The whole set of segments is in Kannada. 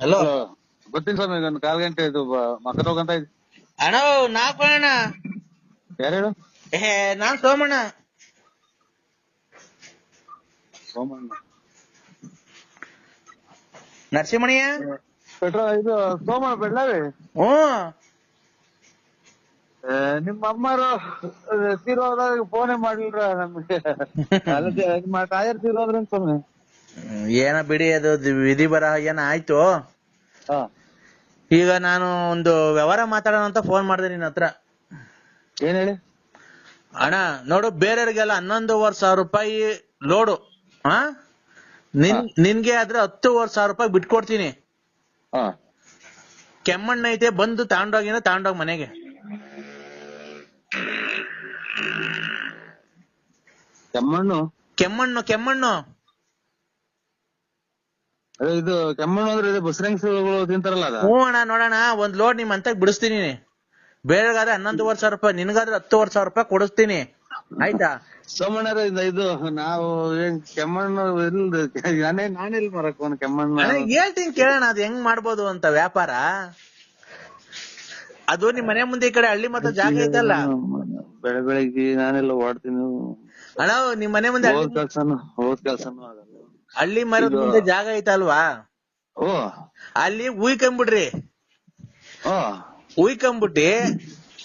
ಹಲೋ? ಗೊತ್ತಿಲ್ಲ ಸ್ವಾಮಿ ಒಂದು ಕಾಲ್ ಗಂಟೆ ಇದು ಮಕ್ಕ ಹೋಗಂತ ಇದ್ ಅಣ್ಣ ನಾಲ್ಕು ಅಣ್ಣ ಯಾರು ಹೇಳು? ಏ ನಾನ್ ಸೋಮಣ್ಣ. ಸೋಮಣ್ಣ. ನರಸಿಂಹಣಿಯ ಪೆಟ್ರೋಲ್ ಇದು ಸೋಮಣ್ಣ ಬೆಳ್ಳಾವಿ? ಹ್ಮ್ ಆ, ನಿಮ್ಮ ಅಮ್ಮರು ತೀರೋದಾಗ ಫೋನೇ ಮಾಡ್ಲಿಲ್ರ ನಮ್ಗೆ? ಅದಕ್ಕೆ ನಿಮ್ಮ ತಾಯರ್ ತೀರೋದ್ರ ಸ್ವಾಮಿ. ಏನ ಬಿಡಿ ಅದು ದಿ- ವಿಧಿ ಬರಹ ಏನ ಆಯ್ತು? ಹಾ. ಈಗ ನಾನು ಒಂದು ವ್ಯವಹಾರ ಮಾತಾಡೋಣ ಅಂತ ಫೋನ್ ಮಾಡಿದೆ ನಿನ್ನ ಹತ್ರ. ಏನ್ ಹೇಳಿ? ಅಣ್ಣ ನೋಡು ಬೇರೆಯವ್ರಿಗೆಲ್ಲ ಹನ್ನೊಂದುವರೆ ಸಾವಿರ ರೂಪಾಯಿ ಲೋಡು ಹಾ? ನಿನ್ ನಿನ್ಗೆ ಆದ್ರೆ ಹತ್ತುವರೆ ಸಾವಿರ ರೂಪಾಯಿ ಬಿಟ್ಕೊಡ್ತೀನಿ. ಹಾ. ಕೆಮ್ಮಣ್ಣ ಐತೆ ಬಂದು ತಗೊಂಡೋಗಿನ ತಗೊಂಡೋಗ್ ಮನೆಗೆ. ಕೆಮ್ಮಣ್ಣು? ಕೆಮ್ಮಣ್ಣು ಕೆಮ್ಮಣ್ಣು. ಅದೇ ಇದು ಕೆಮ್ಮಣ್ಣು ಅಂದ್ರೆ ಇದು ಬಸರಂಗ್ಸ್ಗಳು ತಿಂತಾರಲ್ಲ ಅದ? ಹ್ಞೂ ಅಣ್ಣ ನೋಡೋಣ ಒಂದ್ ಲೋಡ್ ನಿಮ್ ಅಂತ ಬಿಡಿಸ್ತೀನಿ. ಬೇರೆಗಾದ್ರೆ ಹನ್ನೊಂದುವರೆ ಸಾವಿರ ರೂಪಾಯಿ ನಿನಗಾದ್ರೆ ಹತ್ತುವರೆ ಸಾವಿರ ರೂಪಾಯಿ ಕೊಡಿಸ್ತೀನಿ. ಆಯ್ತಾ? ಸೋಮಣ್ಣರ ಇದು ಇದು ನಾವು ಏನ್ ಕೆಮ್ಮಣ್ಣು ಇಲ್ದ ನಾನೇ ನಾನಿಲ್ ಮರಕ್ ಒಂದು ಕೆಮ್ಮಣ್ಣು. ಅಣ್ಣ, ಹೇಳ್ತೀನಿ ಕೇಳೋಣ ಅದ್ ಹೆಂಗ್ ಮಾಡ್ಬೋದು ಅಂತ ವ್ಯಾಪಾರ. ಅದು ನಿಮ್ ಮನೆ ಮುಂದೆ ಈ ಕಡೆ ಹಳ್ಳಿ ಮತ್ತೆ ಜಾಗ ಐತಲ್ಲ. ಬೆಳೆ ಬೆಳಿಗ್ಗೆ ನಾನೆಲ್ಲ ಓಡ್ತೀನಿ. ಅಣ್ಣ ನಿಮ್ ಮನೆ ಮುಂದೆ ಹಳ್ಳಿ- ಹೋದ್ ಕೆಲ್ಸನು ಹೋದ್ ಕೆಲ್ಸನು ಹಳ್ಳಿ ಮರದ ಮುಂದೆ ಜಾಗ ಐತಲ್ವಾ? ಓ. ಅಲ್ಲಿ ಉಯ್ಕೊಂಬಿಡ್ರಿ ಉಯ್ಕೊಂಬಿಟ್ಟಿ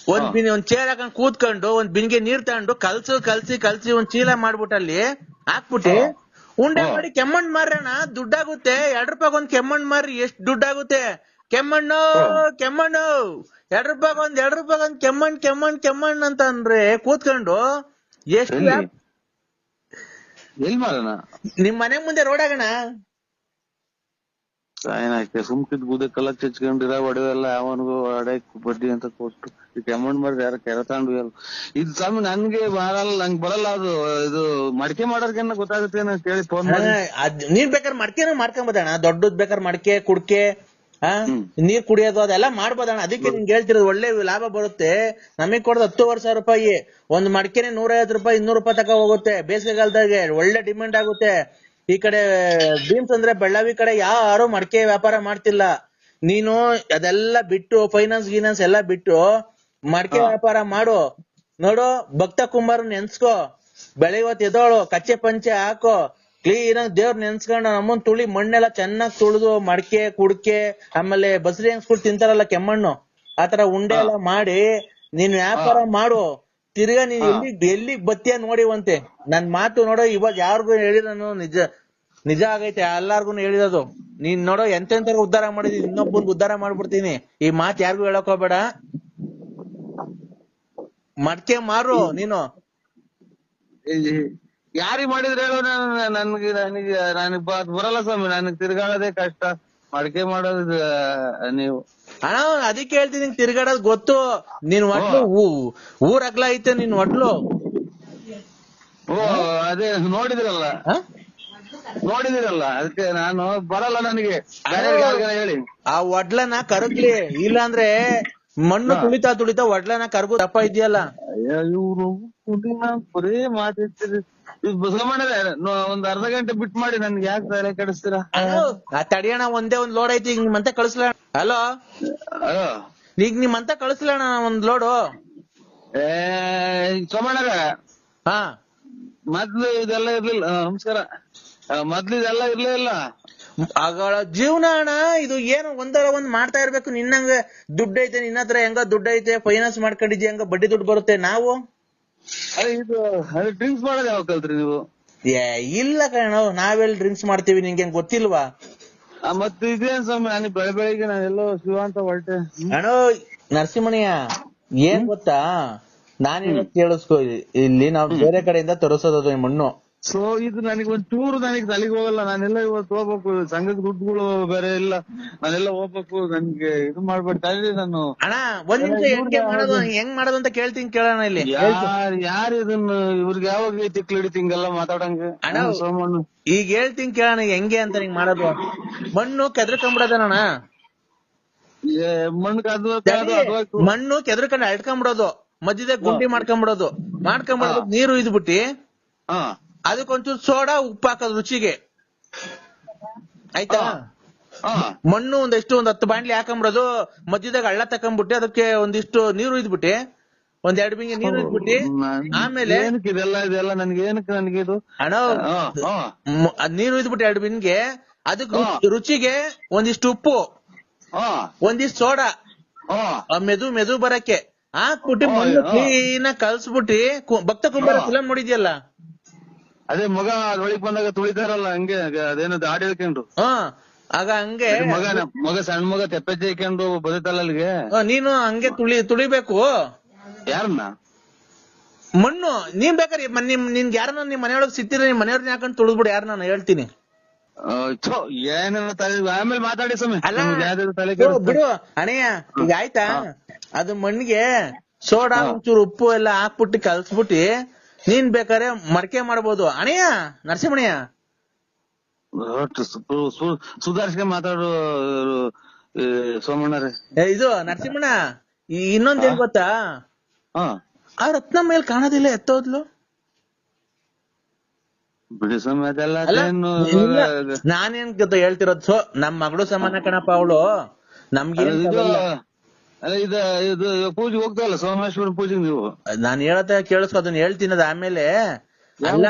ಒಂದ್ ಬಿನ್ ಒಂದ್ ಚೇರ್ ಹಾಕೊಂಡ್ ಕೂತ್ಕೊಂಡು ಒಂದ್ ಬಿನ್ಗೆ ನೀರ್ ತಗೊಂಡು ಕಲ್ಸು ಕಲ್ಸಿ ಕಲ್ಸಿ ಒಂದ್ ಚೀಲ ಮಾಡ್ಬಿಟ್ಟು ಅಲ್ಲಿ ಹಾಕ್ಬಿಟ್ಟಿ ಉಂಡೆ. ಮಾಡಿ ಕೆಮ್ಮಣ್ಣ್ ಮಾರಣ ದುಡ್ಡಾಗುತ್ತೆ. ಎರಡ್ ರೂಪಾಯಿ ಒಂದ್ ಕೆಮ್ಮಣ್ಣ್ ಮಾರಿ ಎಷ್ಟ್ ದುಡ್ಡಾಗುತ್ತೆ. ಕೆಮ್ಮಣ್ಣು ಕೆಮ್ಮಣ್ಣು. ಎರಡ್ ರೂಪಾಯಿ ಒಂದ್ ಎರಡ್ ರೂಪಾಯಿ ಒಂದ್ ಕೆಮ್ಮಣ್ ಕೆಮ್ಮಣ್ ಕೆಮ್ಮಣ್ ಅಂತ ಅಂದ್ರೆ ಕೂತ್ಕೊಂಡು ಎಷ್ಟು ಎಲ್ ಮಾರಣ ನಿಮ್ ಮನೆ ಮುಂದೆ ರೋಡ್ ಆಗಣ. ಏನಾಯ್ತು ಸುಮ್ಕಿದ್ ಬೂದೆ ಕಲಕ್ ಚಚ್ಕೊಂಡಿರ ಒಡವೆಲ್ಲ ಅವನಿಗೂ ಅಡಕ್ ಬಡ್ಡಿ ಅಂತ ಕೊಟ್ಟು. ಈಗ ಅಮೌಂಟ್ ಮಾಡಿದ್ರೆ ಯಾರ ಕೆರ ತಗೊಂಡು ಇದು ಸ್ವಾಮಿ ನನ್ಗೆ ಬರಲ್ಲ ನಂಗೆ ಬರಲ್ಲ ಅದು ಇದು ಮಡಿಕೆ ಮಾಡೋರ್ಗೆನ ಗೊತ್ತಾಗುತ್ತೆ ಅಂತ ಹೇಳಿ ಫೋನ್ ಮಾಡಿ. ನೀನ್ ಬೇಕಾದ್ರೆ ಬೇಕಾದ್ರೆ ಮಾಡ್ಕೊಂಡ್ ಮಾಡ್ಕೊಂಬೋದಣ್ಣ ದೊಡ್ಡದ್ ಬೇಕಾದ್ರೆ ಮಡಿಕೆ ಕುಡ್ಕೆ. ನೀರ್ ಕುಡಿಯೋದು ಅದೆಲ್ಲ ಮಾಡ್ಬೋದಣ್ಣ ಅದಕ್ಕೆ ನಿಮ್ಗೆ ಹೇಳ್ತಿರೋದು ಒಳ್ಳೆ ಲಾಭ ಬರುತ್ತೆ. ನಮಗ್ ಕೊಡೋದು ಹತ್ತುವರೆ ಸಾವಿರ ರೂಪಾಯಿ. ಒಂದ್ ಮಡಿಕೆನೆ ನೂರೈವತ್ತು ರೂಪಾಯಿ ಇನ್ನೂರು ರೂಪಾಯಿ ತಕ ಹೋಗುತ್ತೆ ಬೇಸಿಗೆಗಾಲದಾಗೆ. ಒಳ್ಳೆ ಡಿಮ್ಯಾಂಡ್ ಆಗುತ್ತೆ. ಈ ಕಡೆ ಬೀಮ್ಸ್ ಅಂದ್ರೆ ಬೆಳ್ಳಾವಿ ಕಡೆ ಯಾರು ಮಡಕೆ ವ್ಯಾಪಾರ ಮಾಡ್ತಿಲ್ಲ. ನೀನು ಅದೆಲ್ಲ ಬಿಟ್ಟು ಫೈನಾನ್ಸ್ ಗೀನಾನ್ಸ್ ಎಲ್ಲ ಬಿಟ್ಟು ಮಡಕೆ ವ್ಯಾಪಾರ ಮಾಡು. ನೋಡು ಭಕ್ತ ಕುಂಬಾರ ನೆನ್ಸ್ಕೋ ಬೆಳೆ ಹೊತ್ತು ಎದೋಳು ಕಚ್ಚೆ ಪಂಚೆ ಹಾಕೋ. ಕ್ಲೀನ್ ಆಗಿ ದೇವ್ರ ನೆನ್ಸ್ಕೊಂಡ ನಮ್ಮನ್ ತುಳಿ ಮಣ್ಣೆಲ್ಲ ಚೆನ್ನಾಗ್ ತುಳಿದು ಮಡಕೆ ಕುಡ್ಕೆ ಆಮೇಲೆ ಬಸರಿ ಹೆಂಗ್ಸ್ಬಿಟ್ಟು ತಿಂತಾರಲ್ಲ ಕೆಮ್ಮಣ್ಣು ಆತರ ಉಂಡೆ ಎಲ್ಲ ಮಾಡಿ ನೀನ್ ವ್ಯಾಪಾರ ಮಾಡು. ತಿರ್ಗಾ ನೀನ್ ಎಲ್ಲಿ ಎಲ್ಲಿಗ್ ಬತ್ತಿಯ ನೋಡಿವಂತೆ ನನ್ ಮಾತು ನೋಡೋ ಇವಾಗ ಯಾರಿಗೂ ನಾನು ನಿಜ ನಿಜ ಆಗೈತೆ ಎಲ್ಲಾರ್ಗು ಹೇಳಿದದು ನೀನ್ ನೋಡೋ ಎಂತೆಂತ ಉದ್ಧಾರ ಮಾಡಿದೀನಿ ಇನ್ನೊಬ್ಬನ್ ಉದ್ಧಾರ ಮಾಡ್ಬಿಡ್ತೀನಿ. ಈ ಮಾತ್ ಯಾರಿಗೂ ಹೇಳಕ್ ಹೋಗ್ಬೇಡ. ಮಡ್ಕೆ ಮಾರು ನೀನು. ಯಾರಿಗ್ ಮಾಡಿದ್ರೆ ಹೇಳೋ ನಾನು ನನ್ಗೆ ನನಗೆ ನನಗ್ ಬಾತ್ ಬರಲ್ಲ ಸ್ವಾಮಿ ನನಗ್ ತಿರ್ಗಾಡೋದೇ ಕಷ್ಟ. ಮಡಕೆ ಮಾಡೋದು ನೀವು. ಅಣ್ಣ ಅದಕ್ಕೆ ಹೇಳ್ತೀನಿ ತಿರ್ಗಾಡೋದ್ ಗೊತ್ತು. ನೀನ್ ಒಟ್ಲು ಊರ ಅಗ್ಲ ಐತೆ ನಿನ್ ಒಟ್ಲು. ಓ ಅದೇ ನೋಡಿದಿರಲ್ಲ? ನೋಡಿದಿರಲ್ಲ ಅದಕ್ಕೆ ನಾನು ಬರಲ್ಲ ನನಗೆ. ಹೇಳಿ. ಆ ಒಡ್ಲನ ಕರಗ್ಲಿ ಇಲ್ಲಾಂದ್ರೆ ಮಣ್ಣು ತುಳಿತಾ ತುಳಿತಾ ಒಡ್ಲನ ಕರಗು ದಪ್ಪ ಇದೆಯಲ್ಲ. ಅಯ್ಯೋ ಇವ್ರು ಬರೀ ಮಾತಾಡ್ತೀರಿ ಇದು ಬಸವಣ್ಣರೇ ಒಂದ್ ಅರ್ಧ ಗಂಟೆ ಬಿಟ್ ಮಾಡಿ ನನ್ಗೆ ಯಾಕೆ ತಲೆ ಕೆಡಿಸ್ತೀರಾ? ತಡಿಯಣ ಒಂದೇ ಒಂದ್ ಲೋಡ್ ಐತಿ ಈಗ ನಿಮ್ಮಂತ ಕಳಿಸ್ಲ ಹಲೋ? ಈಗ ಈಗ ನಿಮ್ಮಂತ ಕಳಿಸ್ಲಣ ಒಂದ್ ಲೋಡು ಏ ಸೋಮಣ್ಣರ. ಹಾ. ಮೊದ್ಲು ಇದೆಲ್ಲ ಇರ್ಲಿಲ್ಲ ನಮಸ್ಕಾರ. ಮೊದ್ಲು ಇದೆಲ್ಲ ಇರ್ಲೇ ಇಲ್ಲ. ಅಗಳ ಜೀವನ ಅಣ್ಣ ಇದು ಏನು ಒಂದರ ಒಂದ್ ಮಾಡ್ತಾ ಇರ್ಬೇಕು. ನಿನ್ನಂಗ ದುಡ್ಡು ಐತೆ ನಿನ್ನ ಹತ್ರ ಹೆಂಗ ದುಡ್ಡು ಐತೆ ಫೈನಾನ್ಸ್ ಮಾಡ್ಕೊಂಡಿದ್ಯ ಹೆಂಗ ಬಡ್ಡಿ ದುಡ್ಡು ಬರುತ್ತೆ. ನಾವು ಅದೇ ಇದು ಅದೇ ಡ್ರಿಂಕ್ಸ್ ಮಾಡೋದ್ ಯಾವಾಗ ಕಲ್ತ್ರಿ ನೀವು? ಏ ಇಲ್ಲ ಕಣ ನಾವೆಲ್ ಡ್ರಿಂಕ್ಸ್ ಮಾಡ್ತೀವಿ ನಿಂಗೆ ಗೊತ್ತಿಲ್ವಾ? ಆ, ಮತ್ತೆ ಇದೇನ್ ಸ್ವಾಮಿ ನಾನು ಬೆಳೆ ಬೆಳಿಗ್ಗೆ ನಾನೆಲ್ಲೋ ಶಿವ ಅಂತ ಹೊರಟೆ. ಅಣ್ಣ ನರಸಿಂಹಣಿಯ ಏನ್ ಗೊತ್ತಾ? ನಾನು ಹೇಳೋದ್ ಕೇಳಿಸ್ಕೊ ಇಲ್ಲಿ. ನಾವು ಬೇರೆ ಕಡೆಯಿಂದ ತರಿಸೋದು ಅದು ಈ ಮಣ್ಣು ಸೊ ಇದು ನನಗೆ ಒಂದ್ ಚೂರು ನನಗೆ ತಲೆಗೆ ಹೋಗಲ್ಲ. ನಾನೆಲ್ಲ ಇವತ್ತು ಹೋಗ್ಬೇಕು. ಸಂಘದ ದುಡ್ಡುಗಳು ಬೇರೆ ಇಲ್ಲ. ನಾನೆಲ್ಲ ಹೋಗ್ಬೇಕು. ನನ್ಗೆ ಇದು ಮಾಡ್ಬೇಡಿ. ನಾನು ಅಣ್ಣ ಒಂದ್ ನಿಮಿಷ ಹೆಂಗೆ ಮಾಡೋದು ಹೆಂಗ್ ಮಾಡೋದು ಅಂತ ಕೇಳ್ತೀನಿ ಕೇಳೋಣ ಇಲ್ಲಿ. ಯಾರ್ ಯಾರು ಇದನ್ನ ಇವ್ರಿಗೆ ಯಾವಾಗ ತಿಕ್ಲು ಮಾತಾಡಂಗ ಮಾತಾಡಂಗೆ? ಅಣ್ಣ. ಸೋಮಣ್ಣ. ಈಗ ಹೇಳ್ತೀನಿ ಕೇಳೋಣ ಹೆಂಗೆ ಅಂತ ನಿಂಗ್ ಮಾಡೋದು. ಮಣ್ಣು ಕೆದ್ರಕೊಂಡ್ಬಿಡೋದಣ್ಣ ಮಣ್ಣ್ ಕಾದು ಕಾದು ಅದು ಆಯ್ತು. ಮಣ್ಣು ಕೆದ್ರಕೊಂಡು ಅಳ್ಕೊಂಡ್ಬಿಡೋದು ಮಧ್ಯದಾಗ ಗುಂಡಿ ಮಾಡ್ಕೊಂಡ್ಬಿಡೋದು ಮಾಡ್ಕೊಂಡ್ಬಿಡೋದು ನೀರು ಇದ್ಬಿಟ್ಟಿ ಹಾ. ಅದಕ್ಕೊಂಚೂರು ಸೋಡಾ ಉಪ್ಪು ಹಾಕೋದು ರುಚಿಗೆ. ಆಯ್ತಾ? ಮಣ್ಣು ಒಂದಿಷ್ಟು ಒಂದ್ ಹತ್ತು ಬಾಂಡ್ಲಿ ಹಾಕೊಂಬಿಡೋದು ಮಧ್ಯದಾಗ ಹಳ್ಳ ತಕೊಂಡ್ಬಿಟ್ಟು ಅದಕ್ಕೆ ಒಂದಿಷ್ಟು ನೀರು ಇದ್ಬಿಟ್ಟು ಒಂದ್ ಎರಡು ಬಿಂಗೆ ನೀರು ಇದ್ಬಿಟ್ಟು ಆಮೇಲೆ ಏನಕ್ಕೆ ಇದೆಲ್ಲ ಇದೆಲ್ಲ ನನ್ಗೆ ಏನಕ್ಕೆ ನನಗೆ ಇದು? ಅಣ್ಣ ಹಾ ಹಾ. ಮ್- ಅದ್ ನೀರು ಇದ್ಬಿಟ್ಟು ಎರಡು ಬಿಂಗೆ ಅದಕ್ಕೆ ರುಚಿಗೆ ಒಂದಿಷ್ಟು ಉಪ್ಪು ಒಂದಿಷ್ಟು ಸೋಡಾ ಮೆದು ಮೆದು ಬರಕ್ಕೆ ಹಾಕ್ಬಿಟ್ಟು ಮಣ್ಣು. ಕ್ಲೀನ್ ಕಲ್ಸ್ಬಿಟ್ಟು ಭಕ್ತ ಕುಂಬಾರ. ಫಿಲಂ ನೋಡಿದ್ಯಲ್ಲ ಅದೇ ಮಗ ಅದ್ರೊಳಗ್ ಬಂದಾಗ ತುಳಿತಾರಲ್ಲ ಹಂಗೆ ಅದೇನೋ ದಾಡಿ ಹೇಳ್ಕೊಂಡು. ಹಾ ಆಗ ಹಂಗೆ ಮಗ ಮಗ ಸಣ್ಣ ಮಗ ತೆಪ್ಪೆಜ್ಜೆ ಹಾಕೊಂಡು ಬದುತ್ತಲ್ಲ ಅಲ್ಲಿಗೆ. ಆ, ನೀನು ಹಂಗೆ ತುಳಿ ತುಳಿಬೇಕು. ಯಾರನ್ನ? ಮಣ್ಣು ನೀನ್ ಬೇಕಾರಿ ನಿಮ್ ನಿನ್ಗೆ ಯಾರನ್ನ ನಿಮ್ ಮನೆಯೊಳಗ್ ಸಿಕ್ತಿರ ನಿಮ್ ಮನೆಯವ್ರನ್ನ ಹಾಕೊಂಡು ತುಳಿದ್ಬಿಡು ಯಾರು ನಾನು ಹೇಳ್ತೀನಿ. ಆ, ಥು, ಏನೇನೋ ತಲೆ ಆಮೇಲೆ ಮಾತಾಡಿ ಸ್ವಾಮಿ. ಅಲ್ಲ ನಮ್ಗೆ ಯಾವ್ದಾದ್ರು ತಲೆ ಓ, ಕೆಡಿಸ್ತಾ- ಬಿಡು. ಅಣ್ಣಯ್ಯ ಈಗ ಆಯ್ತಾ? ಅದು ಮಣ್ಣಿಗೆ ಸೋಡಾ ಒಂಚೂರು ಉಪ್ಪು ಎಲ್ಲ ಹಾಕ್ಬಿಟ್ಟು ಕಲ್ಸ್ಬಿಟ್ಟು ನೀನ್ ಬೇಕಾದ್ರೆ ಮಡಕೆ ಮಾಡ್ಬೋದು. ಅಣಯ್ಯ ನರಸಿಂಹಣಯ್ಯ ಒಟ್ಟು ಸು- ಸು- ಸುಧಾರಿಸ್ಕೊಂಡ್ ಮಾತಾಡು ಸೋಮಣ್ಣ ಇದು ನರಸಿಂಹಣ್ಣ ಇನ್ನೊಂದ್ ಏನ್ ಗೊತ್ತಾ? ಆ ರತ್ನ ಮೇಲ್ ಕಾಣೋದಿಲ್ಲ ಎತ್ತೋದ್ಲು. ನಾನೇನ್ ಹೇಳ್ತಿರೋದು? ಸೊ ನಮ್ ಮಗಳು ಸಮಾನ ಕಣಪ್ಪ ಅವಳು. ನಮ್ಗೆ ಅಲ್ಲ, ಇದು ಇದು ಪೂಜೆ ಹೋಗ್ತಾವಲ್ಲ ಸೋಮೇಶ್ವರ ಪೂಜೆಗೆ ನೀವು? ನಾನ್ ಹೇಳತ್ತ ಕೇಳಿಸ್ಕೊ ಅದನ್ನ ಹೇಳ್ತೀನಿ ಅದ್ ಆಮೇಲೆ. ಅಲ್ಲ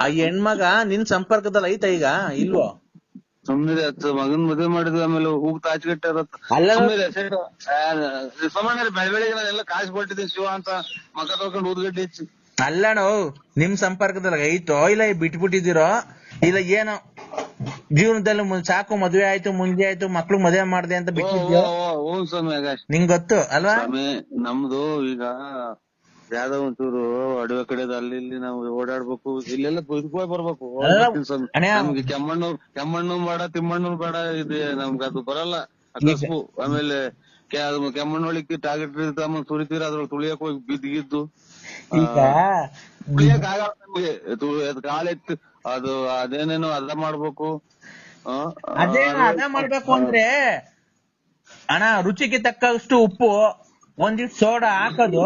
ಆ ಹೆಣ್ಮಗ ನಿನ್ ಸಂಪರ್ಕದಲ್ಲಿ ಐತ ಈಗ ಇಲ್ವೋ? ಸುಮ್ಮನೆ ಮಗನ್ ಮದುವೆ ಮಾಡಿದ್ವಿ ಆಮೇಲೆ ಹೂಗ್ ತಾಚ್ಗಟ್ಟಿರತ್ತ ಅಲ್ಲ. ಸೋಮಣ್ಣರೇ ಬೆಳ ಬೆಳಿಗ್ಗೆ ನಾನೆಲ್ಲ ಕಾಸು ಕೊಟ್ಟಿದ್ದೀನಿ ಶಿವ ಅಂತ ಮಗ ತೊಳ್ಕೊಂಡು ಊದ್ಗಡ್ಡಿ ಹೆಚ್ಚಿ. ಅಲ್ಲಣ್ಣ ನಿಮ್ ಸಂಪರ್ಕದಲ್ಲಿ ಐತೋ ಇಲ್ಲ ಬಿಟ್ಬಿಟ್ಟಿದಿರೋ ಇಲ್ಲ ಏನೋ ಜೀವನದಲ್ಲಿ ಮುಂದ್ ಸಾಕು ಮದ್ವೆ ಆಯ್ತು ಮುಂಜೆ ಆಯ್ತು ಮಕ್ಳು ಮದ್ವೆ ಮಾಡ್ದೆ ಅಂತ ಬಿಟ್ಟಿದ್ಯೋ? ಓ, ಓ, ಹ್ಞೂ ಸ್ವಾಮಿ ಆಕಾಶ್ ನಿಂಗ್ ಗೊತ್ತು ಅಲ್ವಾ? ಸ್ವಾಮಿ ನಮ್ದು ಈಗ ಯಾವ್ದೋ ಒಂಚೂರು ಅಡವೆ ಕಡೆದ ಅಲ್ಲಿ ಇಲ್ಲಿ ನಾವು ಓಡಾಡ್ಬೇಕು ಇಲ್ಲೆಲ್ಲ ಇದಕ್ಕೆ ಬರ್ಬೇಕು. ಅಲ್ಲ, ಹೋಗ್ಬಿಡ್ತೀನಿ ಸ್ವಾಮಿ. ಅಣ್ಣ. ನಮ್ಗೆ ಕೆಮ್ಮಣ್ಣು ಕೆಮ್ಮಣ್ಣು ಬೇಡ ತಿಮ್ಮಣ್ಣು ಬೇಡ ಇದೆ ನಮ್ಗೆ ಅದು ಬರಲ್ಲ. ಆ ಆಮೇಲೆ ಕೆಮ್ಮಣ್ಣು ಅದು ಟಾರ್ಗೆಟ್ ತಮ್ಮ ಸುರಿತೀರ ಅದ್ರೊಳಗೆ ತುಳಿಯಕ್ ಹೋಗಿ ಬಿದ್ದಿದ್ದು ಈಗ ತುಳಿಯಕ್ ಆಗಲ್ಲ ನಮ್ಗೆ. ತು- ಅದ್ ಅದು ಅದೇನೇನೋ ಅದ ಮಾಡ್ಬೇಕು. ಅದೇ ಅದು- ಅದ ಮಾಡ್ಬೇಕು ಅಂದ್ರೆ ಅಣ್ಣ ರುಚಿಗೆ ತಕ್ಕಷ್ಟು ಉಪ್ಪು ಒಂದಿಷ್ಟು ಸೋಡಾ ಹಾಕೋದು.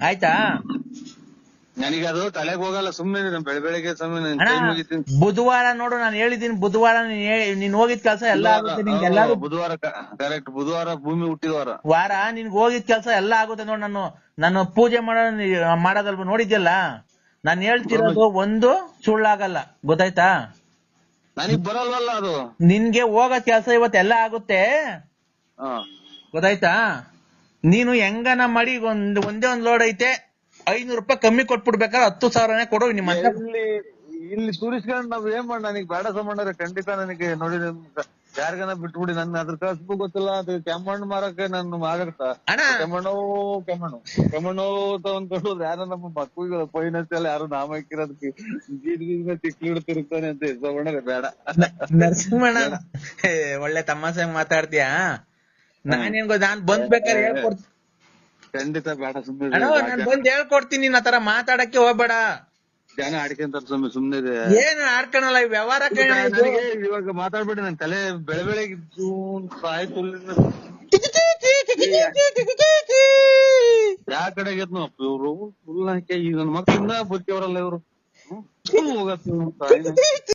ಆಯ್ತಾ? ನನಗೆ ಅದು ತಲೆಗೆ ಹೋಗಲ್ಲ ಸುಮ್ಮನೆ ಬೆಳ ಬೆಳಿಗ್ಗೆ ಮುಗಿತೀನಿ ಬುಧವಾರ ನೋಡು ನಾನು ಹೇಳಿದೀನಿ ಬುಧವಾರ ನೀನ್ ಹೋಗಿದ ಕೆಲಸ ಹೋಗಿದ್ ಕೆಲ್ಸ ಎಲ್ಲ ಆಗುತ್ತೆ ನಿನ್ಗೆ ಎಲ್ಲಾರು ಬುಧವಾರ ಕರೆಕ್ಟ್ ಬುಧವಾರ ಭೂಮಿ ಹುಟ್ಟಿದ ವಾರ. ವಾರ ನಿನ್ಗೆ ಹೋಗಿದ್ ಕೆಲಸ ಎಲ್ಲ ಆಗುತ್ತೆ ನೋಡು ನಾನು ನಾನು ಪೂಜೆ ಮಾಡೋ ಮಾಡೋದಲ್ವ ನೋಡಿದ್ಯಲ್ಲ? ನಾನ್ ಹೇಳ್ತಿರೋದು ಒಂದು ಸುಳ್ಳಾಗಲ್ಲ. ಗೊತ್ತಾಯ್ತಾ? ನನಗ್ ಬರಲ್ವಲ್ಲ ಅದು. ನಿನ್ಗೆ ಹೋಗೋ ಕೆಲಸ ಇವತ್ತೆಲ್ಲ ಆಗುತ್ತೆ. ಗೊತ್ತಾಯ್ತಾ? ನೀನು ಹೆಂಗನ ಮಾಡಿ ಒಂದ್ ಒಂದೇ ಒಂದ್ ಲೋಡ್ ಐತೆ. ಐನೂರು ರೂಪಾಯಿ ಕಮ್ಮಿ ಕೊಟ್ಬಿಡ್ಬೇಕಾದ್ರೆ ಹತ್ತು ಸಾವಿರನೇ ಕೊಡು ನಿಮ್ಮ ಇಲ್ಲಿ ಇಲ್ಲಿ ಸುರಿಸ್ಕೊಂಡ್ ನಾವ್ ಏನ್ ಮಾಡ ನನಗ್ ಬೇಡ ಸಂಬಂಧ ಖಂಡಿತ ನನಗೆ ನೋಡಿ ಯಾರಿಗನ ಬಿಟ್ಬಿಡಿ ನನ್ ಅದ್ರ ಕಸ್ಬು ಗೊತ್ತಿಲ್ಲ ಅದು ಕೆಮ್ಮಣ್ಣು ಮಾರಕ್ಕೆ ನಾನು ಮಾರಾಡ್ತಾ ಅಣ್ಣ! ಕೆಮ್ಮಣ್ಣು ಕೆಮ್ಮಣ್ಣು. ಕೆಮ್ಮಣ್ಣು ಅಂತ ಅಂದ್ಕೊಂಡು ಯಾರೋ ನಮ್ಮ ಮಕ್ಕಳಿಗೆ ಫೈನಾನ್ಸ್ ಎಲ್ಲ ಯಾರು ನಾಮ ಹಾಕಿರೋದಕ್ಕೆ ಗೀದ್ ಗೀದ್ ತಿಕ್ಲಿಡ್ ತಿರುಗ್ತಾನೆ ಅಂತ ತಗೊಂಡ್ರೆ ಬೇಡ. ನರಸಿಂಹಣ್ಣ ಒಳ್ಳೆ ತಮಾಷೆ ಮಾತಾಡ್ತೀಯಾ? ನಾನೇನ್ ಗೊತ್ತ ನಾನ್ ಬಂದ್ ಬೇಕಾದ್ರೆ ಹೇಳ್ಕೊಡ್ತೀನಿ. ಖಂಡಿತ ಬೇಡ ಸುಮ್ಮನೆ ನಾನ್ ಬಂದ್ ಹೇಳ್ಕೊಡ್ತೀನಿ ನೀನ್ ತರ ಮಾತಾಡಕ್ಕೆ ಹೋಗ್ಬೇಡ. ಜನ ಆಡ್ಕೊಂತಾರ ಸುಮ್ಮನೆ ಸುಮ್ನೆ ಇದೆ ಏನು ಆಡ್ಕೊಳಲ್ಲ ಈ ವ್ಯವಹಾರ ನನಗೆ ಇವಾಗ ಮಾತಾಡ್ಬೇಡಿ ನನ್ ತಲೆ ಬೆಳೆ ಬೆಳಗ್ಗೆ ಆಯ್ತು ಯಾವ ಕಡೆ ಆಗೈತ್ ಇವ್ರು ಫುಲ್ ಹಾಕಿ ಈ ನನ್ ಮಕ್ಳು ಇನ್ನ ಬುದ್ಧಿ ಇವ್ರು ಹೋಗತ್ತ ಹೋಗತ್ತೆ